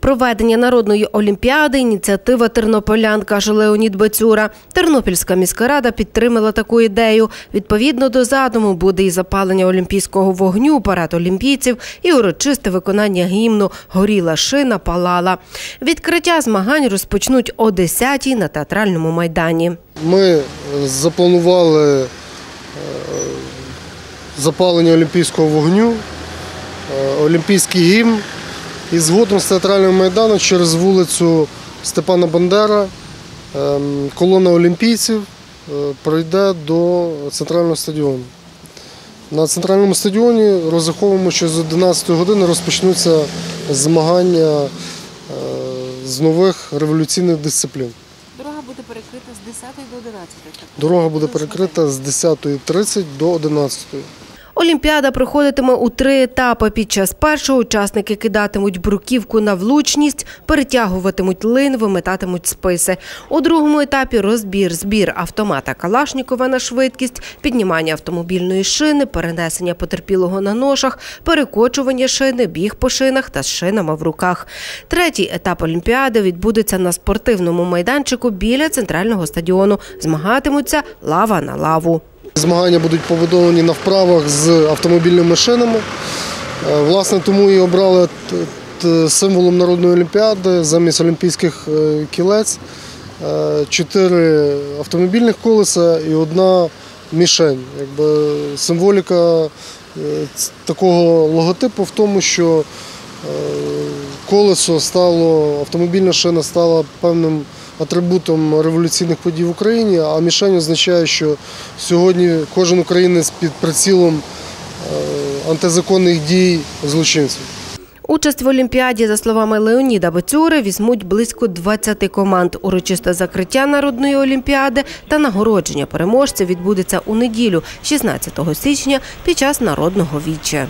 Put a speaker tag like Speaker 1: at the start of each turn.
Speaker 1: Проведення народної олімпіади ініціатива тернополян, каже Леонід Бацюра. Тернопільська міська рада підтримала таку ідею. Відповідно до задуму буде і запалення олімпійського вогню, парад олімпійців, і урочисте виконання гімну Горіла шина палала. Відкриття змагань розпочнуть о 10-й на театральному майдані.
Speaker 2: Ми е, запланували е, запалення олімпійського вогню, е, олімпійський гімн і згодом з театрального майдану через вулицю Степана Бандера ем, колона олімпійців е, пройде до центрального стадіону. На центральному стадіоні розраховуємо, що з 11 години розпочнуться змагання е, з нових революційних дисциплін.
Speaker 3: Дорога буде перекрита з 10 до 11.
Speaker 2: Дорога буде перекрита з 10.30 до 11.00.
Speaker 1: Олімпіада проходитиме у три етапи. Під час першого учасники кидатимуть бруківку на влучність, перетягуватимуть лин, вимитатимуть списи. У другому етапі розбір, збір автомата Калашнікова на швидкість, піднімання автомобільної шини, перенесення потерпілого на ношах, перекочування шини, біг по шинах та з шинами в руках. Третій етап Олімпіади відбудеться на спортивному майданчику біля центрального стадіону. Змагатимуться лава на лаву.
Speaker 2: Змагання будуть побудовані на вправах з автомобільними шинами. Е, Власне, тому і обрали символом народної олімпіади замість олімпійських е, кілець е, чотири автомобільних колеса і одна мішень. Якби символіка такого логотипу в тому, що колесо стало, автомобільна шина стала певним атрибутом революційних подій в Україні, а мішень означає, що сьогодні кожен українець під прицілом е, антизаконних дій злочинців.
Speaker 1: Участь в Олімпіаді, за словами Леоніда Бацюри, візьмуть близько 20 команд. Урочисте закриття народної олімпіади та нагородження переможців відбудеться у неділю, 16 січня, під час народного віччя.